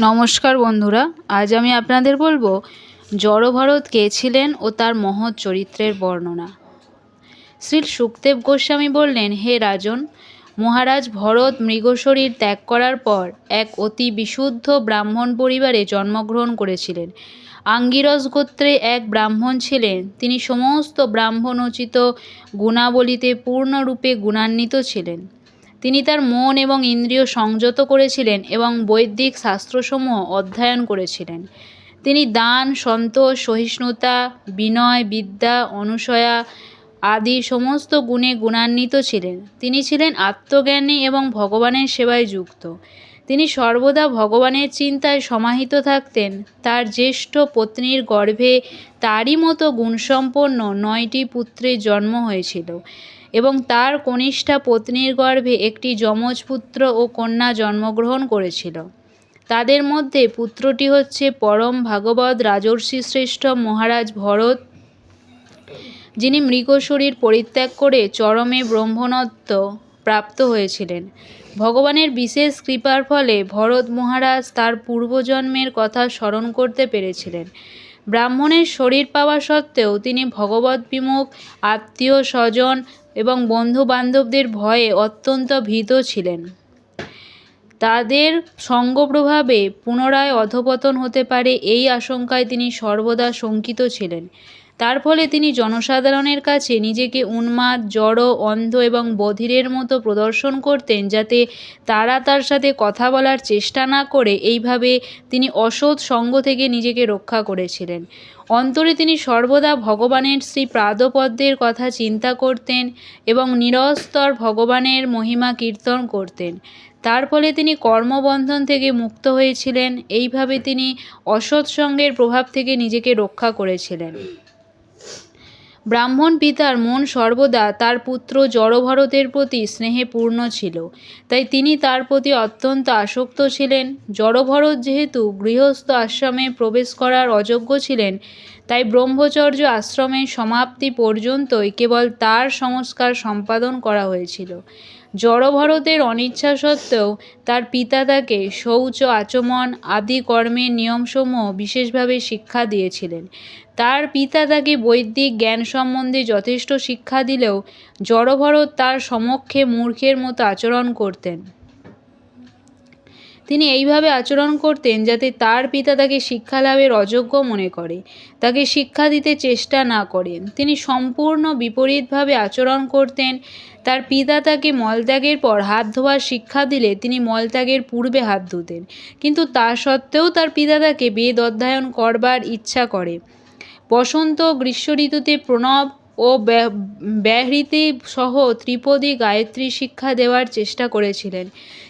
নমস্কার বন্ধুরা, আজ আমি আপনাদের বলব, জড়ভরত কে ছিলেন ও তার মহৎ চরিত্রের বর্ণনা। শ্রী সুখদেব গোস্বামী বললেন, হে রাজন, মহারাজ ভরত মৃগশরীর ত্যাগ করার পর এক অতি বিশুদ্ধ ব্রাহ্মণ পরিবারে জন্মগ্রহণ করেছিলেন। আঙ্গিরস গোত্রে এক ব্রাহ্মণ ছিলেন। তিনি সমস্ত ব্রাহ্মণোচিত গুণাবলীতে পূর্ণরূপে গুণান্বিত ছিলেন। তিনি তার মন এবং ইন্দ্রিয় সংযত করেছিলেন এবং বৈদিক শাস্ত্রসমূহ অধ্যয়ন করেছিলেন। তিনি দান, সন্তোষ, সহিষ্ণুতা, বিনয়, বিদ্যা অনুসয়া আদি সমস্ত গুণে গুণান্বিত ছিলেন। তিনি ছিলেন আত্মজ্ঞানী এবং ভগবানের সেবায় যুক্ত। তিনি সর্বদা ভগবানের চিন্তায় সমাহিত থাকতেন। তার জ্যেষ্ঠ পত্নীর গর্ভে তারই মতো গুণসম্পন্ন নয়টি পুত্রের জন্ম হয়েছিল। এবং তার কনিষ্ঠা পত্নীর গর্ভে একটি যমজ পুত্র ও কন্যা জন্মগ্রহণ করেছিল। তাদের মধ্যে পুত্রটি হচ্ছে পরম ভাগবত রাজর্ষি শ্রেষ্ঠ মহারাজ ভরত, যিনি মৃগশরীর পরিত্যাগ করে চরমে ব্রহ্মণত্ব প্রাপ্ত হয়েছিলেন। ভগবানের বিশেষ কৃপার ফলে ভরত মহারাজ তার পূর্বজন্মের কথা স্মরণ করতে পেরেছিলেন। ব্রাহ্মণের শরীর পাওয়া সত্ত্বেও তিনি ভগবত বিমুখ, আত্মীয় স্বজন এবং বন্ধু বান্ধবদের ভয়ে অত্যন্ত ভীত ছিলেন। তাদের সঙ্গপ্রভাবে পুনরায় অধপতন হতে পারে এই আশঙ্কায় তিনি সর্বদা শঙ্কিত ছিলেন। তার ফলে তিনি জনসাধারণের কাছে নিজেকে উন্মাদ, জড়, অন্ধ এবং বধিরের মতো প্রদর্শন করতেন যাতে তারা তার সাথে কথা বলার চেষ্টা না করে। এইভাবে তিনি অসৎ সঙ্গ থেকে নিজেকে রক্ষা করেছিলেন। অন্তরে তিনি সর্বদা ভগবানের শ্রী প্রাদপদ্মের কথা চিন্তা করতেন এবং নিরস্তর ভগবানের মহিমা কীর্তন করতেন। তার ফলে তিনি কর্মবন্ধন থেকে মুক্ত হয়েছিলেন। এইভাবে তিনি অসৎসঙ্গের প্রভাব থেকে নিজেকে রক্ষা করেছিলেন। ব্রাহ্মণ পিতার মন সর্বদা তার পুত্র জড়ভরতের প্রতি স্নেহে পূর্ণ ছিল। তাই তিনি তার প্রতি অত্যন্ত আসক্ত ছিলেন। জড়ভরত যেহেতু গৃহস্থ আশ্রমে প্রবেশ করার অযোগ্য ছিলেন, তাই ব্রহ্মচর্য আশ্রমের সমাপ্তি পর্যন্তই কেবল তার সংস্কার সম্পাদন করা হয়েছিল। জড়ভরতের অনিচ্ছা সত্ত্বেও তার পিতা তাকে শৌচ, আচমন আদি কর্মের নিয়মসমূহ বিশেষভাবে শিক্ষা দিয়েছিলেন। তার পিতা তাকে বৈদিক জ্ঞান সম্বন্ধে যথেষ্ট শিক্ষা দিলেও জড়ভরত তার সমক্ষে মূর্খের মতো আচরণ করতেন। তিনি এইভাবে আচরণ করতেন যাতে তার পিতা তাকে শিক্ষা লাভের অযোগ্য মনে করে, তাকে শিক্ষা দিতে চেষ্টা না করেন। তিনি সম্পূর্ণ বিপরীতভাবে আচরণ করতেন। তার পিতা তাকে মলত্যাগের পর হাত ধোয়ার শিক্ষা দিলে তিনি মলত্যাগের পূর্বে হাত ধুতেন। কিন্তু তা সত্ত্বেও তার পিতা তাকে বেদ অধ্যয়ন করবার ইচ্ছা করে। বসন্ত গ্রীষ্ম ঋতুতে প্রণব ও ব্যাহৃতি সহ ত্রিপদী গায়ত্রী শিক্ষা দেওয়ার চেষ্টা করেছিলেন।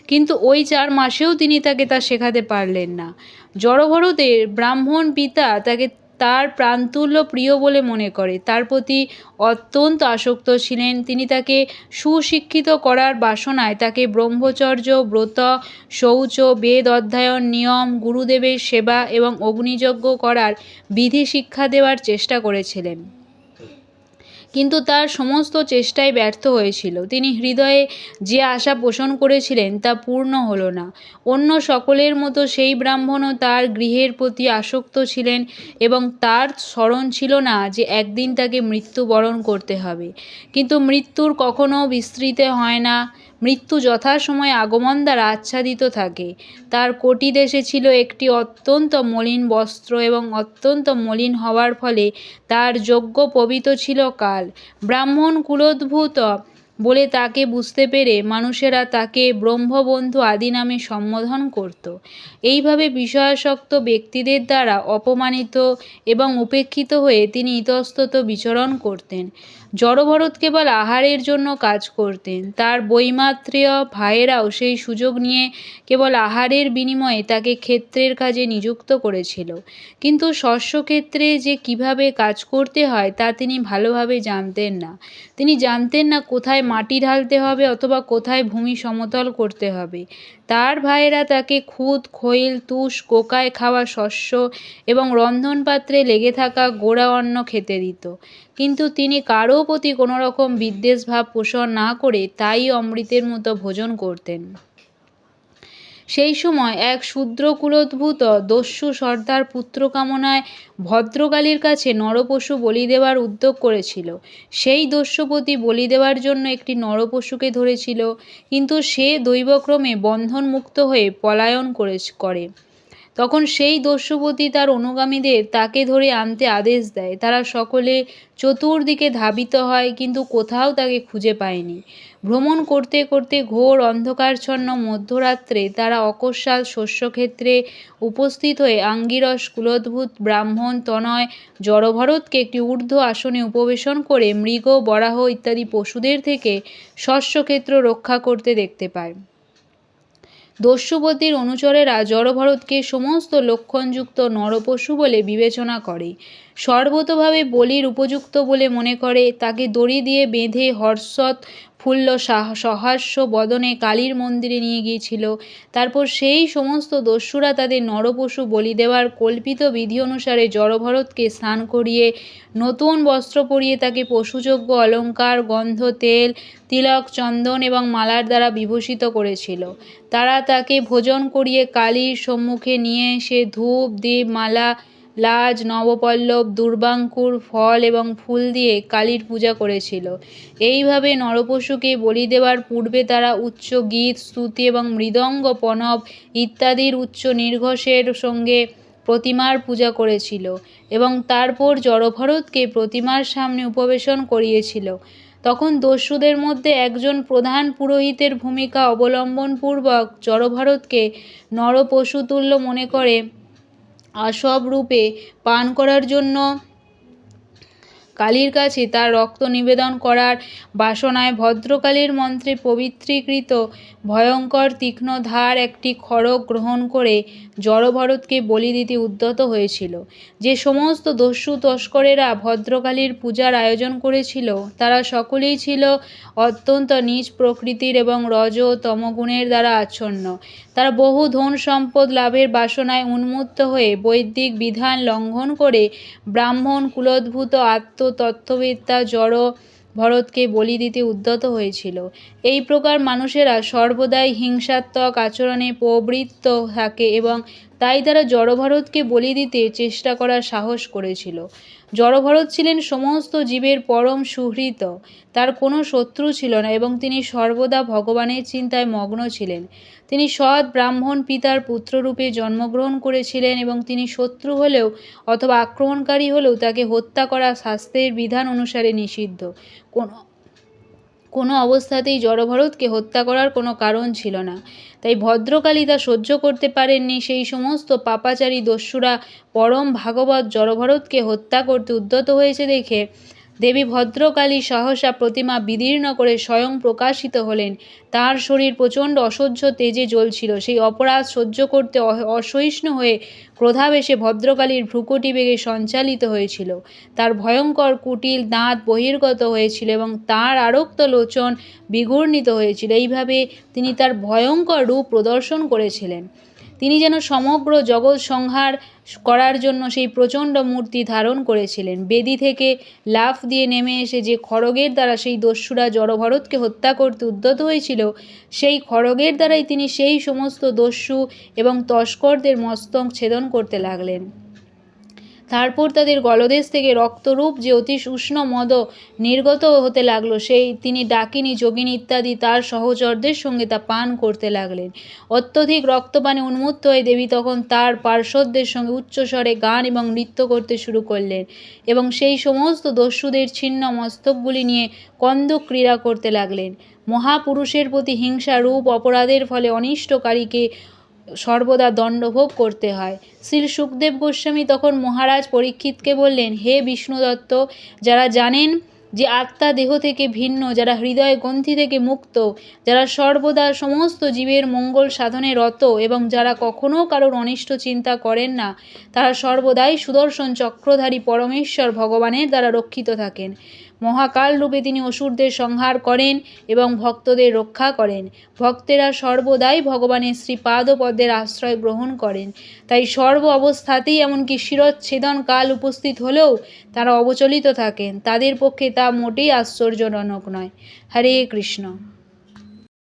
কিন্তু ওই চার মাসেও তিনি তাকে তা শেখাতে পারলেন না। জড়ভরতের ব্রাহ্মণ পিতা তাকে তার প্রান্তুল্য প্রিয় বলে মনে করে। তার প্রতি অত্যন্ত আসক্ত ছিলেন। তিনি তাকে সুশিক্ষিত করার বাসনায় তাকে ব্রহ্মচর্য, ব্রত, শৌচ, বেদ অধ্যয়ন, নিয়ম, গুরুদেবের সেবা এবং অগ্নিযজ্ঞ করার বিধি শিক্ষা দেওয়ার চেষ্টা করেছিলেন। কিন্তু তার সমস্ত চেষ্টাই ব্যর্থ হয়েছিল। তিনি হৃদয়ে যে আশা পোষণ করেছিলেন তা পূর্ণ হলো না। অন্য সকলের মতো সেই ব্রাহ্মণও তার গৃহের প্রতি আসক্ত ছিলেন এবং তার স্মরণ ছিল না যে একদিন তাকে মৃত্যুবরণ করতে হবে। কিন্তু মৃত্যুর কখনও বিস্তৃত হয় না। মৃত্যু যথাসময়ে আগমন দ্বারা আচ্ছাদিত থাকে। তার কোটি দেশে ছিল একটি অত্যন্ত মলিন বস্ত্র এবং অত্যন্ত মলিন হওয়ার ফলে তার যোগ্য পবিত ছিল কাল। ব্রাহ্মণ কুলোদ্ভূত। বলে তাকে বুঝতে পেরে মানুষেরা তাকে ব্রহ্মবন্ধু আদি নামে সম্বোধন করত। এইভাবে বিষয়াসক্ত ব্যক্তিদের দ্বারা অপমানিত এবং উপেক্ষিত হয়ে তিনি ইতস্তত বিচরণ করতেন। জড়ভরত কেবল আহারের জন্য কাজ করতেন। তার বৈমাত্রেয় ভাইয়েরাও সেই সুযোগ নিয়ে কেবল আহারের বিনিময়ে তাকে ক্ষেত্রের কাজে নিযুক্ত করেছিল। কিন্তু শস্যক্ষেত্রে যে কীভাবে কাজ করতে হয় তা তিনি ভালোভাবে জানতেন না। তিনি জানতেন না কোথায় মাটি ঢালতে হবে অথবা কোথায় ভূমি সমতল করতে হবে। তার ভাইয়েরা তাকে খুদ, খৈল, তুষ, কোকায় খাওয়া শস্য এবং রন্ধনপাত্রে লেগে থাকা গোড়া অন্ন খেতে দিত। কিন্তু তিনি কারও প্রতি কোনোরকম বিদ্বেষ ভাব পোষণ না করে তাই অমৃতের মতো ভোজন করতেন। সেই সময় এক শূদ্র কুলোদ্ভূত দস্যু সর্দার পুত্র কামনায় ভদ্রকালীর কাছে নরপশু বলি দেওয়ার উদ্যোগ করেছিল। সেই দস্যুপতি বলি দেওয়ার জন্য একটি নরপশুকে ধরেছিল, কিন্তু সে দৈবক্রমে বন্ধনমুক্ত হয়ে পলায়ন করে করে। তখন সেই দস্যুপতি তার অনুগামীদের তাকে ধরে আনতে আদেশ দেয়। তারা সকলে চতুর্দিকে ধাবিত হয়, কিন্তু কোথাও তাকে খুঁজে পায়নি। ভ্রমণ করতে করতে ঘোর অন্ধকারচ্ছন্ন মধ্যরাত্রে তারা অকস্মাৎ শস্যক্ষেত্রে উপস্থিত হয়ে আঙ্গিরস, কুলোদ্ভূত, ব্রাহ্মণ, তনয়, জড়ভরতকে একটি ঊর্ধ্ব আসনে উপবেশন করে মৃগ, বরাহ ইত্যাদি পশুদের থেকে শস্যক্ষেত্র রক্ষা করতে দেখতে পায়। দস্যুপতির অনুচরেরা জড়ভরতকে সমস্ত লক্ষণযুক্ত নরপশু বলে বিবেচনা করে। সর্বতোভাবে বলির উপযুক্ত বলে মনে করে, তাকে দড়ি দিয়ে বেঁধে হর্ষৎ ফুল্ল সহাস্য বদনে কালীর মন্দিরে নিয়ে গিয়েছিল। তারপর সেই সমস্ত দস্যুরা তাদের নরপশু বলি দেওয়ার কল্পিত বিধি অনুসারে জড়ভরতকে স্নান করিয়ে নতুন বস্ত্র পরিয়ে তাকে পশুযোগ্য অলঙ্কার, গন্ধ, তেল, তিলক, চন্দন এবং মালার দ্বারা বিভূষিত করেছিল। তারা তাকে ভোজন করিয়ে কালীর সম্মুখে নিয়ে এসে ধূপ, দীপ, মালা লাজ, নবপল্লব, দুর্বাঙ্কুর ফল এবং ফুল দিয়ে কালীর পূজা করেছিল। এইভাবে নরপশুকে বলি দেওয়ার পূর্বে তারা উচ্চ গীত, স্তুতি এবং মৃদঙ্গ পনব ইত্যাদির উচ্চ নির্ঘোষের সঙ্গে প্রতিমার পূজা করেছিল এবং তারপর জড়ভরতকে প্রতিমার সামনে উপবেশন করিয়েছিল। তখন দস্যুদের মধ্যে একজন প্রধান পুরোহিতের ভূমিকা অবলম্বনপূর্বক জড়ভরতকে নরপশুতুল্য মনে করে আসব রূপে পান করার জন্য কালীর কাছে তার রক্ত নিবেদন করার বাসনায় ভদ্রকালীর মন্ত্রে পবিত্রীকৃত ভয়ঙ্কর তীক্ষ্ণ ধার একটি খড়গ গ্রহণ করে জড়ভরতকে বলি দিতে উদ্যত হয়েছিল। যে সমস্ত দস্যু তস্করেরা ভদ্রকালীর পূজার আয়োজন করেছিল, তারা সকলেই ছিল অত্যন্ত নিজ প্রকৃতির এবং রজ তমগুণের দ্বারা আচ্ছন্ন। তারা বহু ধন সম্পদ লাভের বাসনায় উন্মুক্ত হয়ে বৈদিক বিধান লঙ্ঘন করে ব্রাহ্মণ, কুলোদ্ভূত আত্মতত্ত্ববেত্তা জড় ভরতকে বলি দিতে উদ্যত হয়েছিল। এই প্রকার মানুষেরা সর্বদাই হিংসাত্মক আচরণে প্রবৃত্ত থাকে এবং তাই তারা জড়ভরতকে বলি দিতে চেষ্টা করার সাহস করেছিল। জড়ভরত ছিলেন সমস্ত জীবের পরম সুহৃত। তার কোনো শত্রু ছিল না এবং তিনি সর্বদা ভগবানের চিন্তায় মগ্ন ছিলেন। তিনি সৎ ব্রাহ্মণ পিতার পুত্ররূপে জন্মগ্রহণ করেছিলেন এবং তিনি শত্রু হলেও অথবা আক্রমণকারী হলেও তাকে হত্যা করা শাস্ত্রের বিধান অনুসারে নিষিদ্ধ। কোনো কোনো অবস্থাতেই জড়ভরতকে হত্যা করার কোনো কারণ ছিল না। তাই ভদ্রকালী তা সহ্য করতে পারেননি। সেই সমস্ত পাপাচারী দস্যুরা পরম ভাগবত জড়ভরতকে হত্যা করতে উদ্যত হয়েছে দেখে দেবী ভদ্রকালী সহসা প্রতিমা বিদীর্ণ করে স্বয়ং প্রকাশিত হলেন। তার শরীর প্রচণ্ড অসহ্য তেজে জ্বলছিল। সেই অপরাধ সহ্য করতে অসহিষ্ণু হয়ে ক্রোধাবেশে ভদ্রকালীর ভ্রুকুটি বেগে সঞ্চালিত হয়েছিল। তার ভয়ঙ্কর কুটিল দাঁত বহির্গত হয়েছিল এবং তার আরক্ত লোচন বিঘূর্ণিত হয়েছিল। এইভাবে তিনি তার ভয়ঙ্কর রূপ প্রদর্শন করেছিলেন। তিনি যেন সমগ্র জগৎ সংহার করার জন্য সেই প্রচণ্ড মূর্তি ধারণ করেছিলেন। বেদি থেকে লাফ দিয়ে নেমে এসে যে খড়গের দ্বারা সেই দস্যুরা জড়ভরতকে হত্যা করতে উদ্যত হয়েছিল, সেই খড়গের দ্বারাই তিনি সেই সমস্ত দস্যু এবং তস্করদের মস্তক ছেদন করতে লাগলেন। তারপর তাদের গলদেশ থেকে রক্তরূপ যে অতি উষ্ণ মদ নির্গত হতে লাগল, সেই তিনি ডাকিনী, যোগিনী ইত্যাদি তার সহচরদের সঙ্গে তা পান করতে লাগলেন। অত্যধিক রক্তপানে উন্মুক্ত হয়ে দেবী তখন তার পার্শ্বদের সঙ্গে উচ্চস্বরে গান এবং নৃত্য করতে শুরু করলেন এবং সেই সমস্ত দস্যুদের ছিন্ন মস্তকগুলি নিয়ে কন্দক ক্রীড়া করতে লাগলেন। মহাপুরুষের প্রতি হিংসা রূপ অপরাধের ফলে অনিষ্টকারীকে সর্বদা দণ্ডভোগ করতে হয়। শ্রী সুখদেব গোস্বামী তখন মহারাজ পরীক্ষিতকে বললেন, হে বিষ্ণুদত্ত যারা জানেন যে আত্মা দেহ থেকে ভিন্ন, যারা হৃদয় গ্রন্থি থেকে মুক্ত, যারা সর্বদা সমস্ত জীবের মঙ্গল সাধনে রত এবং যারা কখনও কারোর অনিষ্ট চিন্তা করেন না, তারা সর্বদাই সুদর্শন চক্রধারী পরমেশ্বর ভগবানের দ্বারা রক্ষিত থাকেন। মহাকাল রূপে তিনি অসুরদের সংহার করেন এবং ভক্তদের রক্ষা করেন। ভক্তেরা সর্বদাই ভগবানের শ্রীপাদপদ্মের আশ্রয় গ্রহণ করেন। তাই সর্ব অবস্থাতেই এমনকি শিরচ্ছেদন কাল উপস্থিত হলেও তারা অবচলিত থাকেন। তাদের পক্ষে তা মোটেই আশ্চর্যজনক নয়। হরে কৃষ্ণ।